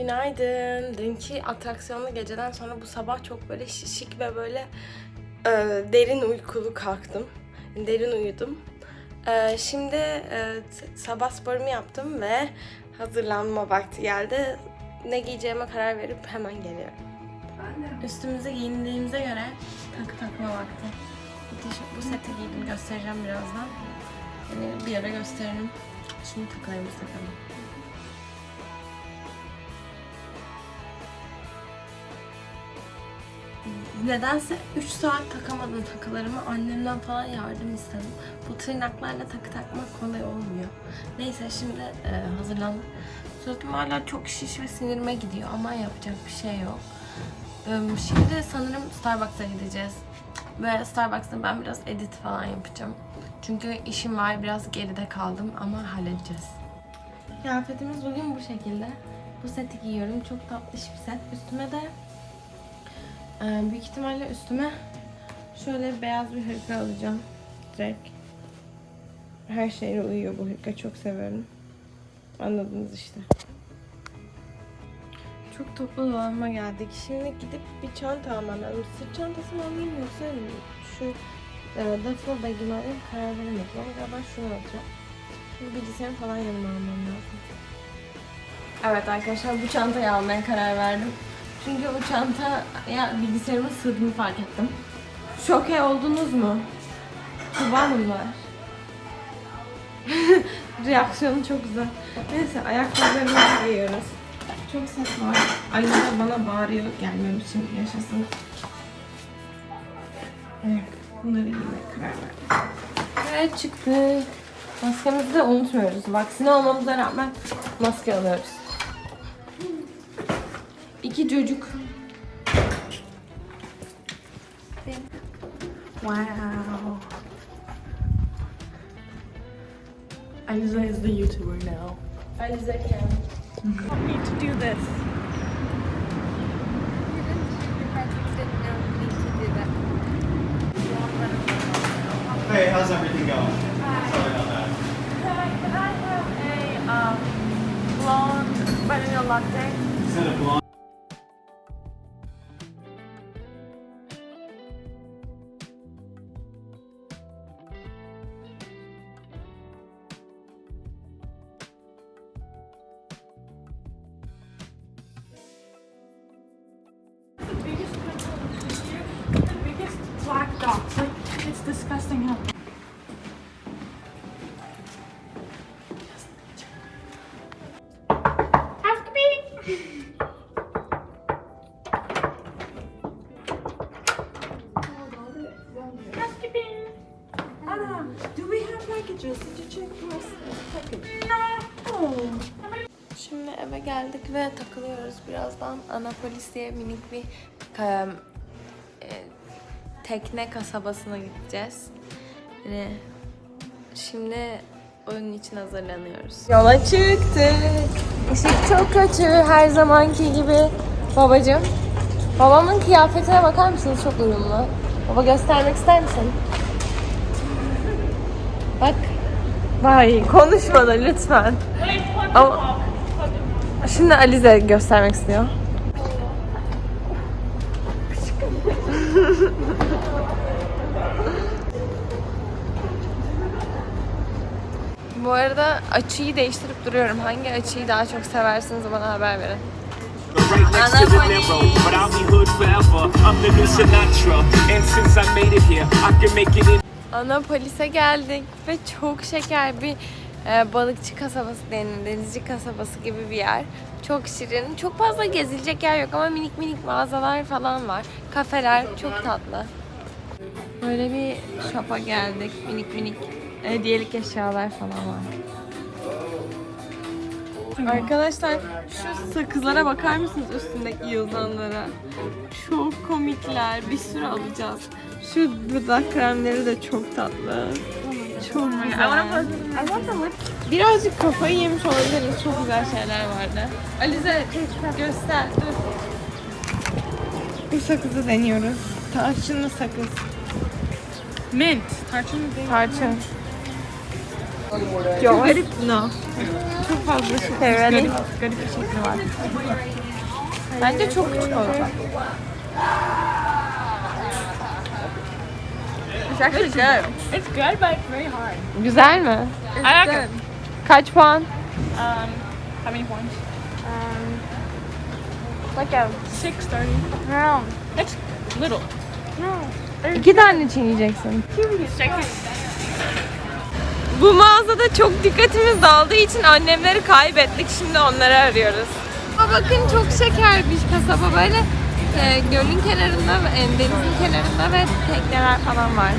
Günaydın. Dünkü atraksiyonlu geceden sonra bu sabah çok böyle şişik ve böyle e, derin uykulu kalktım. Derin uyudum. E, şimdi e, sabah sporumu yaptım ve hazırlanma vakti geldi. Ne giyeceğime karar verip hemen geliyorum. Üstümüze giyindiğimize göre takı takma vakti. Bu seti giydim göstereceğim birazdan. Yani bir ara gösteririm. Şimdi takılarımızı takalım. Nedense 3 saat takamadım takılarımı. Annemden falan yardım istedim. Bu tırnaklarla takı takmak kolay olmuyor. Neyse şimdi e, hazırlandım. Suratım hala çok şiş ve sinirime gidiyor ama yapacak bir şey yok. E, Şimdi sanırım Starbucks'a gideceğiz. Ve Starbucks'ta ben biraz edit falan yapacağım. Çünkü işim var biraz geride kaldım ama halledeceğiz. Kıyafetimiz bugün bu şekilde. Bu seti giyiyorum. Çok tatlış bir set. Üstüme de ee, büyük ihtimalle üstüme şöyle beyaz bir hırka alacağım. Direkt. Her şeyle uyuyor bu hırka. Çok severim. Anladınız işte. Çok toplu dolanma geldik. Şimdi gidip bir çanta almam lazım. Sırt çantası mı alayım yoksa şu e, duffel bag'imi alayım karar veremedim. Ama galiba şunu alacağım. Şimdi bilgisayarımı falan yanıma almam lazım. Evet arkadaşlar bu çantayı almaya karar verdim. Çünkü bu çanta ya bilgisayarıma sığdığını fark ettim. Şoke oldunuz mu? Var? Reaksiyonu çok güzel. Neyse ayakkabılarımızı giyiyoruz. Çok ses var. De bana bağırıyor gelmem için yaşasın. Evet, bunları giymeye karar verdim. Evet çıktı. Maskemizi de unutmuyoruz. Vaksine olmamıza rağmen maske alıyoruz. İki çocuk. Wow. Aliza is the YouTuber now. Alize Ken. I need to do this. Hey, how's everything going? Sorry about that. Can I have a um, blonde vanilla latte? Is that a blonde? Diye minik bir e, tekne kasabasına gideceğiz. Yani şimdi onun için hazırlanıyoruz. Yola çıktık. Işık çok kötü her zamanki gibi. Babacım. Babamın kıyafetine bakar mısınız? Çok uyumlu. Baba göstermek ister misin? Bak. Vay konuşma da lütfen. Ama Şimdi Alize göstermek istiyor. Bu arada açıyı değiştirip duruyorum. Hangi açıyı daha çok seversiniz bana haber verin. Anapolis'e geldik ve çok şeker bir e, balıkçı kasabası, den- denizci kasabası gibi bir yer. Çok şirin. Çok fazla gezilecek yer yok ama minik minik mağazalar falan var. Kafeler çok tatlı. Böyle bir shop'a geldik. Minik minik hediyelik eşyalar falan var. Arkadaşlar şu sakızlara bakar mısınız üstündeki yıldızlara? Çok komikler. Bir sürü alacağız. Şu dudak kremleri de çok tatlı. Çok güzel. Birazcık kafayı yemiş olabiliriz. Çok güzel şeyler vardı. Alize göster. Dur. Bu sakızı deniyoruz. Tarçınlı sakız. Mint. Tarçın değil. Tarçın. Garip no. Çok fazla şey. Garip, garip bir şekli var. Bence çok küçük olacak. It's actually good. It's good, but it's very hard. Güzel mi? I like it. Kaç puan? Um, how many points? Like a Six thirty. It's little. İki tane çiğneyeceksin. Second. Bu mağazada çok dikkatimiz dağıldığı için annemleri kaybettik. Şimdi onları arıyoruz. Bakın çok şeker bir kasaba böyle e, gölün kenarında e, denizin kenarında ve tekneler falan var.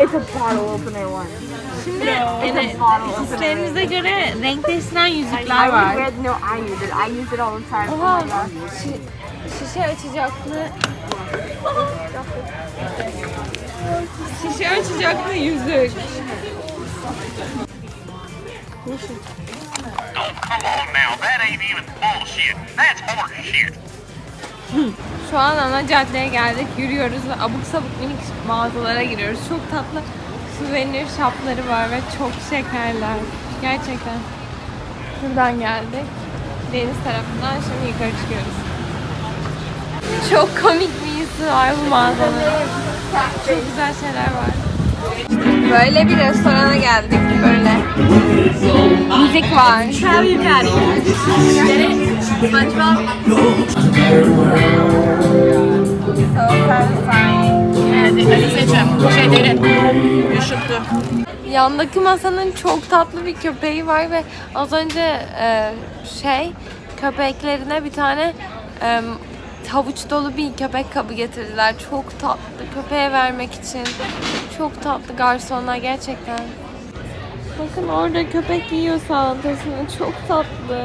It's a bottle opener one. şimdi yani, hislerimize göre renk değiştiren yüzükler I var. regret no, I use it. I use it all the time. Oha, Oh my god. şi- şişe şişe açacaklı yüzük. Şu an ana caddeye geldik, yürüyoruz ve abuk sabuk minik mağazalara giriyoruz. Çok tatlı souvenir shopları var ve çok şekerler. Gerçekten. Şuradan geldik. Deniz tarafından şimdi yukarı çıkıyoruz. Çok komik bir hissi var bu mağazanın. Çok güzel şeyler var. Böyle bir restorana geldik böyle. Müzik var. Yandaki masanın çok tatlı bir köpeği var ve az önce e, şey köpeklerine bir tane e, havuç dolu bir köpek kabı getirdiler. Çok tatlı köpeğe vermek için. Çok tatlı garsonlar gerçekten. Bakın orada köpek yiyor salatasını. Çok tatlı.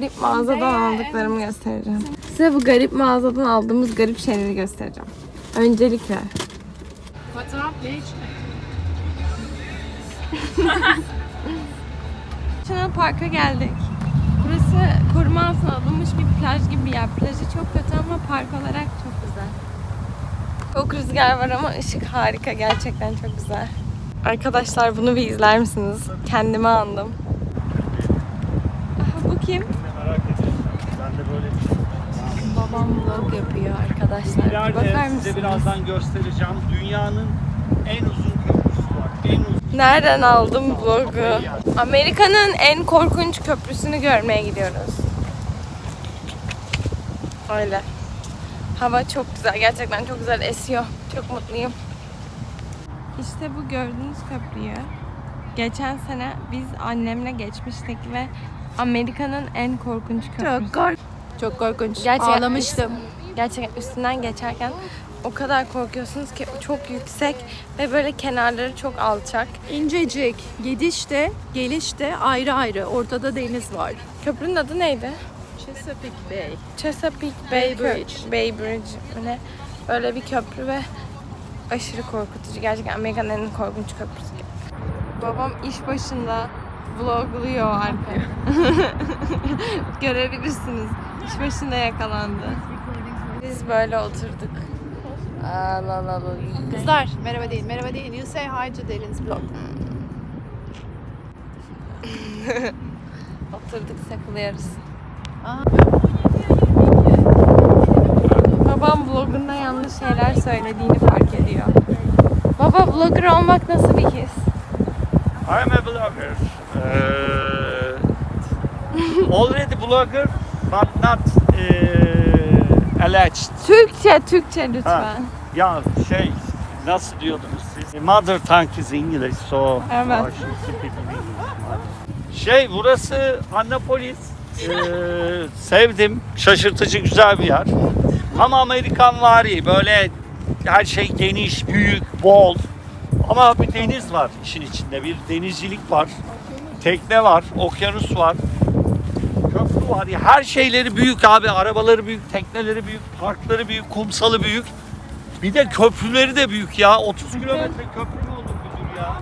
Garip mağazadan aldıklarımı göstereceğim. Size bu garip mağazadan aldığımız garip şeyleri göstereceğim. Öncelikle bitch? Şuna Park'a geldik. Burası koruma altına alınmış bir plaj gibi bir yer. Plajı çok kötü ama park olarak çok güzel. Çok rüzgar var ama ışık harika. Gerçekten çok güzel. Arkadaşlar bunu bir izler misiniz? Kendime andım. Aha, bu kim? Merak ettim. Ben de böyle bir şey. Babam vlog yapıyor arkadaşlar. İleride Bakar size mısınız? birazdan göstereceğim. Dünyanın en uzun köprüsü var. En uzun. Nereden aldım vlogu? Amerika'nın en korkunç köprüsünü görmeye gidiyoruz. Öyle. Hava çok güzel. Gerçekten çok güzel esiyor. Çok mutluyum. İşte bu gördüğünüz köprüyü geçen sene biz annemle geçmiştik ve Amerika'nın en korkunç köprüsü. Çok kork. Çok korkunç. Gerçekten Ağlamıştım. Gerçekten üstünden geçerken o kadar korkuyorsunuz ki çok yüksek ve böyle kenarları çok alçak. İncecik. Gidişte, gelişte ayrı ayrı. Ortada deniz var. Köprünün adı neydi? Chesapeake Bay. Chesapeake Bay, Bay Bridge. Bay Bridge. ne? Böyle bir köprü ve aşırı korkutucu. Gerçekten Amerika'nın en korkunç köprüsü. Babam iş başında vlogluyor arkaya. Görebilirsiniz. İş başında yakalandı. Biz böyle oturduk. Aa, la la la. Kızlar merhaba deyin. Merhaba deyin. You say hi to Delin's vlog. Oturduk takılıyoruz. Babam vlogunda yanlış şeyler söylediğini fark ediyor. Baba vlogger olmak nasıl bir his? I'm a blogger. Uh, already blogger, but not uh, alleged. Türkçe, Türkçe Ha, lütfen. ya şey nasıl diyordunuz siz? Mother tongue is English, so Evet. I should speak in English. Şey burası Annapolis. Ee, sevdim. Şaşırtıcı güzel bir yer. Ama Amerikan vari böyle her şey geniş, büyük, bol. Ama bir deniz var işin içinde. Bir denizcilik var. Tekne var, okyanus var. Köprü var. Ya her şeyleri büyük abi. Arabaları büyük, tekneleri büyük, parkları büyük, kumsalı büyük. Bir de köprüleri de büyük ya. 30 kilometre köprü mü olur müdür ya?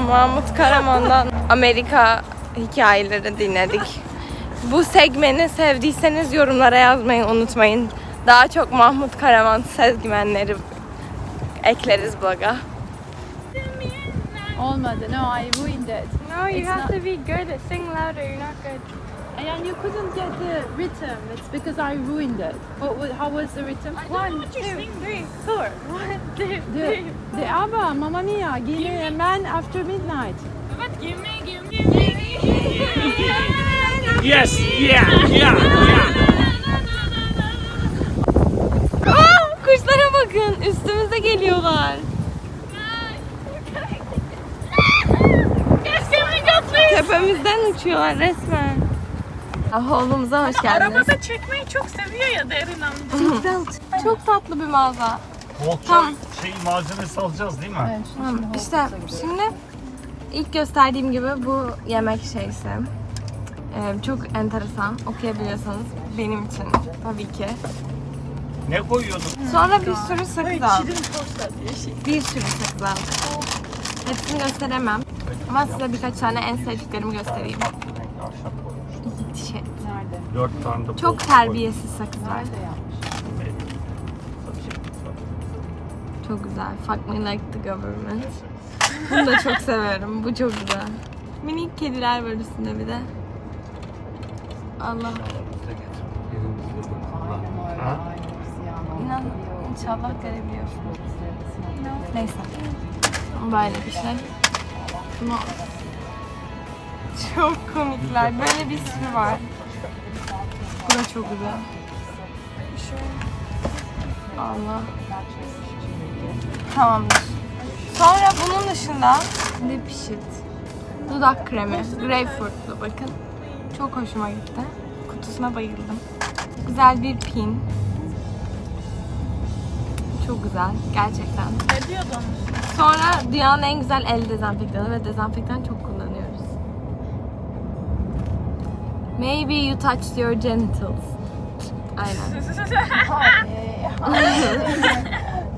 Mahmut Karaman'dan Amerika hikayeleri dinledik. Bu segmeni sevdiyseniz yorumlara yazmayı unutmayın. Daha çok Mahmut Karaman segmenleri ekleriz bloga. Olmadı. No, I ruined it. No, you have to be good sing louder. You're not good. And you couldn't get the rhythm. It's because I ruined it. What, what, how was the rhythm? One, two, three, four. One, two, the, the ABBA, Mamma Mia, give me a man after midnight. Yes, yeah, yeah, yeah. Aa, kuşlara bakın. Üstümüze geliyorlar. Tepemizden uçuyorlar resmen. Ah, oğlumuza hoş geldiniz. Arabada çekmeyi çok seviyor ya Derin amca. Çok tatlı bir mağaza. Bol Tamam. şey malzemesi alacağız değil mi? Tamam, işte şimdi ilk gösterdiğim gibi bu yemek şeysi. Ee, çok enteresan. Okuyabiliyorsanız benim için tabii ki. Ne koyuyordun? Sonra bir sürü sakız aldım. Bir sürü sakız aldım. Hepsini gösteremem. Ama size birkaç tane en sevdiklerimi göstereyim. Shit. Dört tane de Çok terbiyesiz sakızlar. Çok güzel. Fuck me like the government. Bunu da çok seviyorum. Bu çok güzel. Minik kediler var üstünde bir de. Allah. Ha? İnan inşallah görebiliyorsun. Neyse. Böyle bir şey. Bunu çok komikler. Böyle bir sürü var. Bu da çok güzel. Allah. Tamamdır. Sonra bunun dışında lip sheet. Dudak kremi. Greyfurtlu bakın. Çok hoşuma gitti. Kutusuna bayıldım. Güzel bir pin. Çok güzel. Gerçekten. Ne diyordun? Sonra dünyanın en güzel el dezenfektanı ve dezenfektan çok Maybe you touched your genitals. Aynen.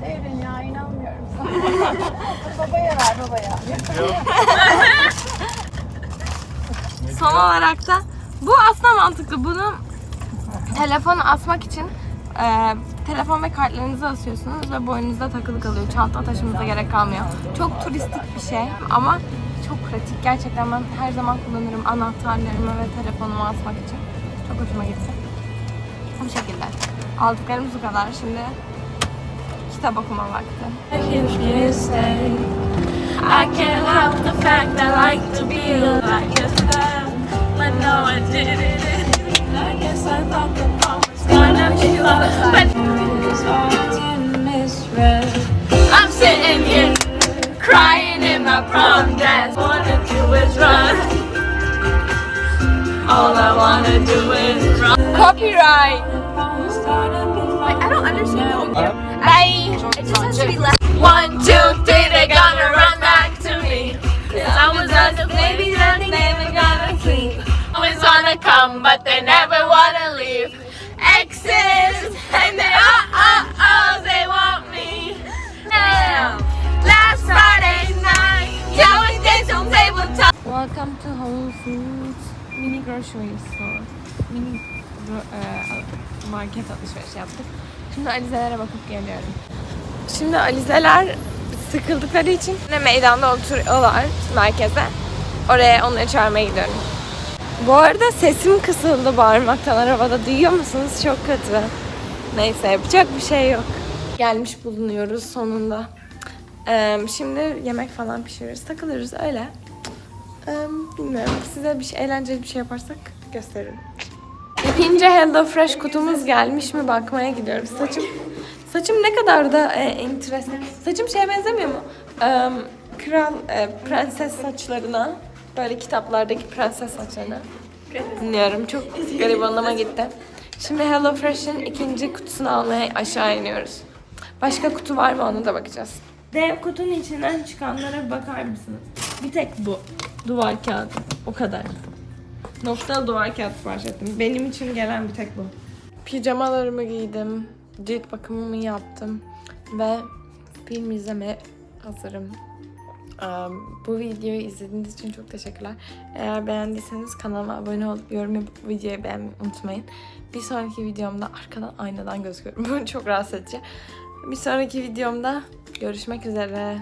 Derin ya inanmıyorum babaya ver babaya. Son olarak da bu aslında mantıklı. Bunu telefonu asmak için e, telefon ve kartlarınızı asıyorsunuz ve boynunuzda takılı kalıyor. Çanta taşımanıza gerek kalmıyor. Çok turistik bir şey ama çok pratik. Gerçekten ben her zaman kullanırım anahtarlarımı ve telefonumu asmak için. Çok hoşuma gitti. Bu şekilde. Aldıklarımız bu kadar. Şimdi kitap okuma vakti. I'm sitting here crying in my prom dress. All I wanna do is run. All I wanna do is run. Copyright. I don't understand. Bye. It just has to be left. One, two, three, they're gonna run back to me. Cause I was on the baby that they never gonna sleep. Always wanna come, but they never wanna leave. Exes, and they oh Welcome to Whole Foods mini grocery store. Mini e, market alışveriş yaptık. Şimdi Alize'lere bakıp geliyorum. Şimdi Alize'ler sıkıldıkları için yine meydanda oturuyorlar merkeze. Oraya onları çağırmaya gidiyorum. Bu arada sesim kısıldı bağırmaktan arabada. Duyuyor musunuz? Çok kötü. Neyse yapacak bir şey yok. Gelmiş bulunuyoruz sonunda. Ee, şimdi yemek falan pişiririz, takılırız öyle. Bilmiyorum. Size bir şey, eğlenceli bir şey yaparsak gösteririm. İkinci Hello Fresh kutumuz gelmiş mi bakmaya gidiyoruz. Saçım saçım ne kadar da e, enteresan. Saçım şeye benzemiyor mu? Ee, kral, e, prenses saçlarına. Böyle kitaplardaki prenses saçlarına. Bilmiyorum. Çok garip anlama gitti. Şimdi Hello Fresh'in ikinci kutusunu almaya aşağı iniyoruz. Başka kutu var mı ona da bakacağız. Dev kutunun içinden çıkanlara bakar mısınız? Bir tek bu. Duvar kağıdı. O kadar. Noktalı duvar kağıdı sipariş ettim. Benim için gelen bir tek bu. Pijamalarımı giydim. Cilt bakımımı yaptım. Ve film izlemeye hazırım. Ee, Bu videoyu izlediğiniz için çok teşekkürler. Eğer beğendiyseniz kanalıma abone olup yorum yapıp videoyu beğenmeyi unutmayın. Bir sonraki videomda arkadan aynadan gözüküyorum. Bu çok rahatsız edici. Bir sonraki videomda görüşmek üzere.